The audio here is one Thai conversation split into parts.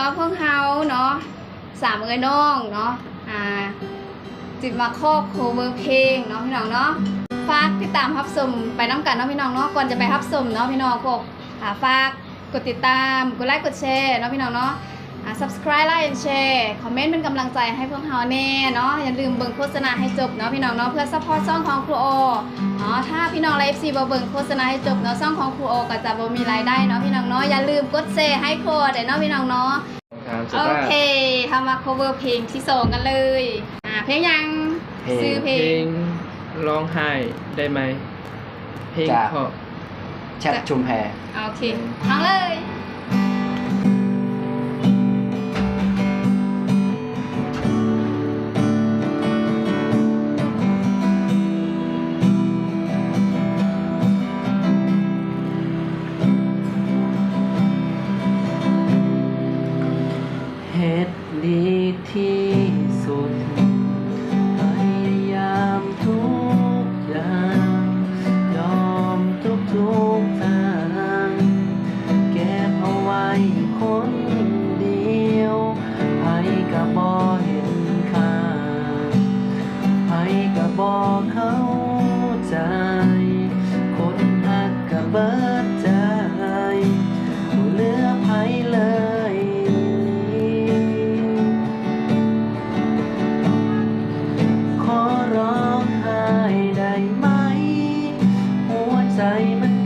นาะพวกเฮาเนาะสามเอ้ยน้องเนาะอ่าจิตมาครอบโคเวอร์เพลงเนาะพี่น้องเนาะฝากติดตามรับชมไปน้ำกันเนาะพี่น้องเนาะก่อนจะไปรับชมเนาะพี่น้องพวกอ่าฝากกดติดตามกดไลค์กดแชร์เนาะพี่น้องเนาะอ่า subscribe ไลค์ and share คอมเมนต์เป็นกำลังใจให้พวกเฮาแน่เนาะอย่าลืมเบิ่งโฆษณาให้จบเนาะพี่น้องเนาะเพื่อ support ช่องของครูโอเนาะถ้าพี่น้องไลฟ์ซีบ่เบิ่งโฆษณาให้จบเนาะช่องของครูโอก็จะบ่มีรายได้เนาะพี่น้องเนาะอย่าลืมกดแชร์ให้โคดเนาะพี่น้องเนาะ โอภาพเคทำมา cover เพลงที่สองกันเลย อ่า เพลงยังเพลงซื้อเพเพลลงงร้องไห้ได้ไหม เพลงจากเพราะแชทชุมแพโอเคฟังเลย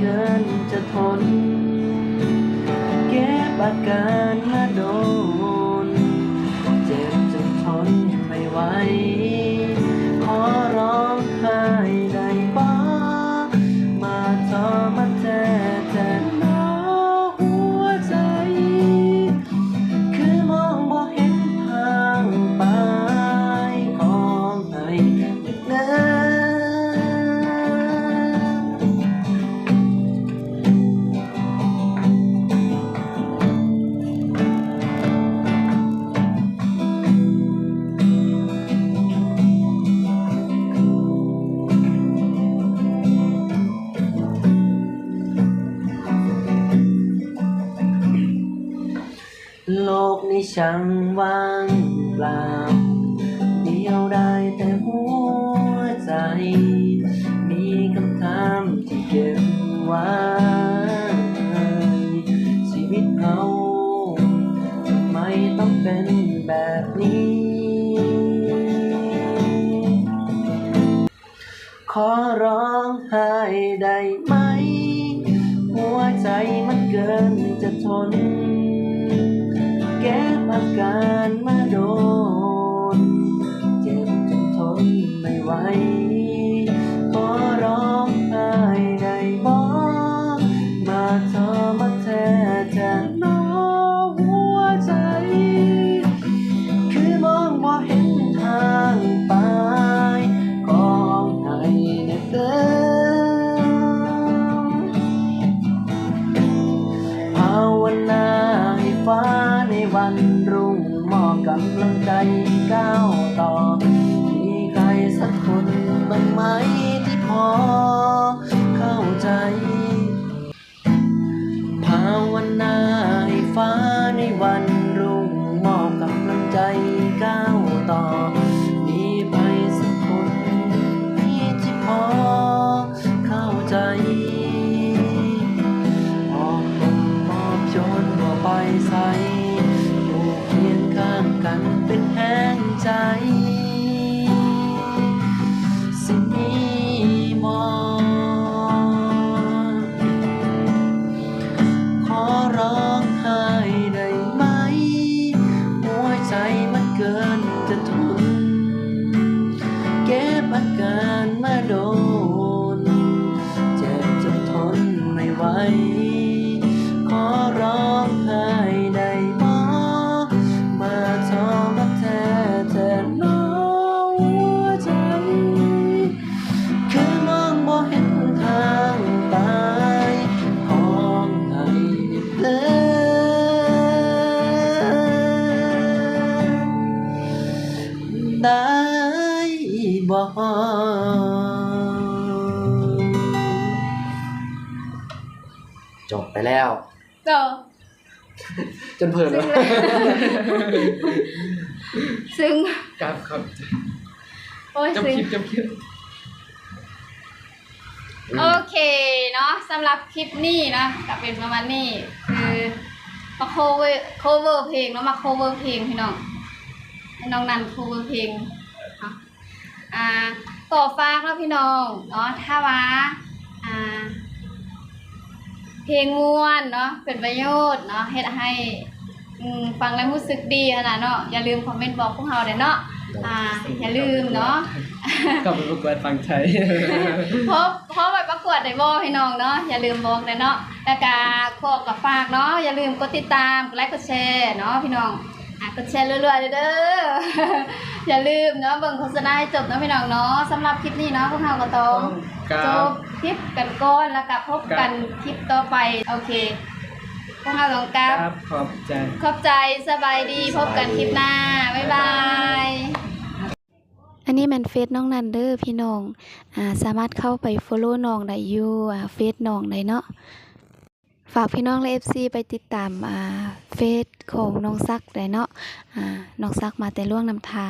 เกินจะทน เก็บอาการ โลกนี้ช่างว่างเปล่าเดียวได้แต่หัวใจ มีคำถามที่เก็บไว้ชีวิตเขาทำไมต้องเป็นแบบนี้ ขอร้องไห้ได้ไหม หัวใจมันเกินจะทน อาการมาโดน เจ็บจนทนไม่ไหว วันรุ่งมอบกำลังใจก้าวต่อ มีใครสักคนบ้างไหมที่พอเข้าใจ ภาวนาให้ฟ้าในวันรุ่งมอบกำลังใจก้าวต่อ มีใครสักคนที่พอเข้าใจ จบไปแล้วจบจนเพลินซึ่แล้งวซึ่งครับครับโอ้ยจบซึ่ง คลิปจบคลิป โอเคเนาะสำหรับคลิปนี้นะก็เป็นประมาณนี้คือมาโคเวอร์โคเวอร์เพลงเนาะมาโคเวอร์เพลงพี่น้องให้น้องนันโคเวอร์เพลงเนาะอ่าต่อฝากแล้วพี่น้องเนาะถ้าว่าอ่า เพลงม่วนเนาะเป็นประโยชน์เนาะเฮ็ดให้อืมฟังแล้วรู้สึกดีขนาดเนาะอย่าลืมคอมเมนต์บอกพวกเราเด้อเนาะอ่าอย่าลืมเนาะก็ไปประกวดฟังไทยเพราะเพราะไปประกวดได้บ่พี่น้องเนาะอย่าลืมบอกเลยเนาะแล้วก็ขอกับฝากเนาะอย่าลืมกดติดตามกดไลค์กดแชร์เนาะพี่น้องอะกดแชร์รัวๆเลยเด้ออย่าลืมเนาะเบิ่งโฆษณาให้จบเนาะพี่น้องเนาะสำหรับคลิปนี้เนาะพวกเราก็ต้อง กราจบบคลิปกันก่อนแล้วก็พบกันคลิปต่อไป โอเค พวกเราต้องกคราบรับขอบใจ ขอบใจสบายดีพบกันคลิปหน้า บ๊ายบาย อันนี้แมนเฟซน้องนันเดอร์พี่น้อง อ่า สามารถเข้าไป follow น้องได้อยู่อ่าเฟซน้องได้เนาะ ฝากพี่น้องและ FC ไปติดตาม อ่า เฟซของน้องซักได้เนาะ อ่า น้องซักมาแต่ล่วงนำทา